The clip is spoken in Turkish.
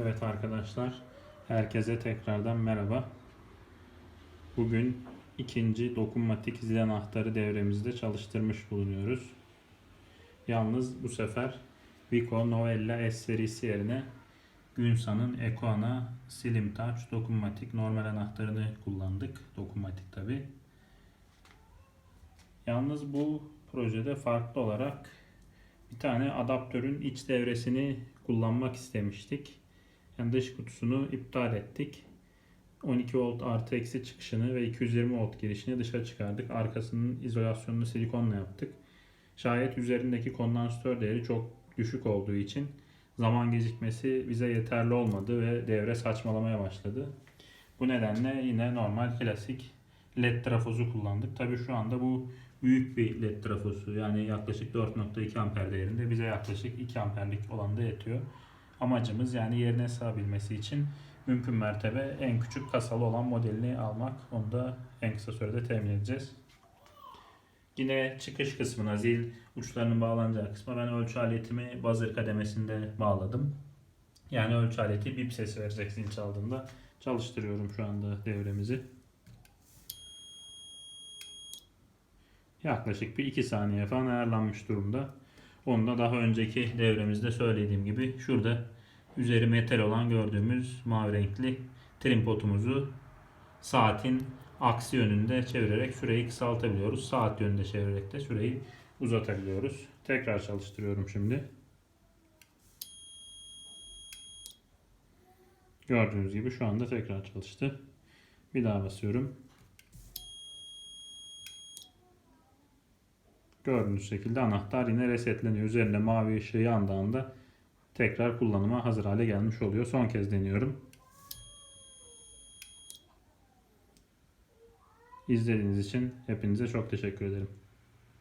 Evet arkadaşlar, herkese tekrardan merhaba. Bugün ikinci dokunmatik zil anahtarı devremizde çalıştırmış bulunuyoruz. Yalnız bu sefer Vico Novella S serisi yerine Günsa'nın Ecoana Slim Touch dokunmatik normal anahtarını kullandık. Dokunmatik tabi. Yalnız bu projede farklı olarak bir tane adaptörün iç devresini kullanmak istemiştik. Yani dış kutusunu iptal ettik. 12 volt artı eksi çıkışını ve 220 volt girişini dışa çıkardık. Arkasının izolasyonunu silikonla yaptık. Şayet üzerindeki kondansatör değeri çok düşük olduğu için zaman gecikmesi bize yeterli olmadı ve devre saçmalamaya başladı. Bu nedenle yine normal klasik led trafozu kullandık. Tabi şu anda bu büyük bir led trafosu yani yaklaşık 4.2 amper değerinde bize yaklaşık 2 amperlik olan da yetiyor. Amacımız yani yerine sığabilmesi için mümkün mertebe en küçük kasalı olan modelini almak. Onu da en kısa sürede temin edeceğiz. Yine çıkış kısmına zil uçlarının bağlanacağı kısma ben ölçü aletimi buzzer kademesinde bağladım. Yani ölçü aleti bip sesi verecek zil çaldığında çalıştırıyorum şu anda devremizi. Yaklaşık bir 2 saniye falan ayarlanmış durumda. Onu da daha önceki devremizde söylediğim gibi şurada üzeri metal olan gördüğümüz mavi renkli trim potumuzu saatin aksi yönünde çevirerek süreyi kısaltabiliyoruz. Saat yönünde çevirerek de süreyi uzatabiliyoruz. Tekrar çalıştırıyorum şimdi. Gördüğünüz gibi şu anda tekrar çalıştı. Bir daha basıyorum. Gördüğünüz şekilde anahtar yine resetleniyor. Üzerinde mavi ışığı yandığında tekrar kullanıma hazır hale gelmiş oluyor. Son kez deniyorum. İzlediğiniz için hepinize çok teşekkür ederim.